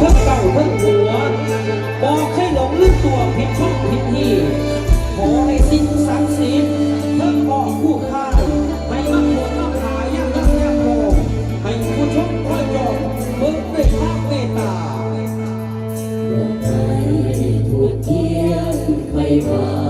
ทั้งเก่าพึ่งหัว บอกให้หลงลืมตัวผิดช่องผิดที่ขอให้สิ้นสังสีเพิ่งบอกผู้ค่าไม่มั่หัวต้องหายากรักยากโมให้ผู้ชมคอยจอเพิ่กด้วยภาพเมตตาดอกไห้ถูกเทียนไฟฟ้า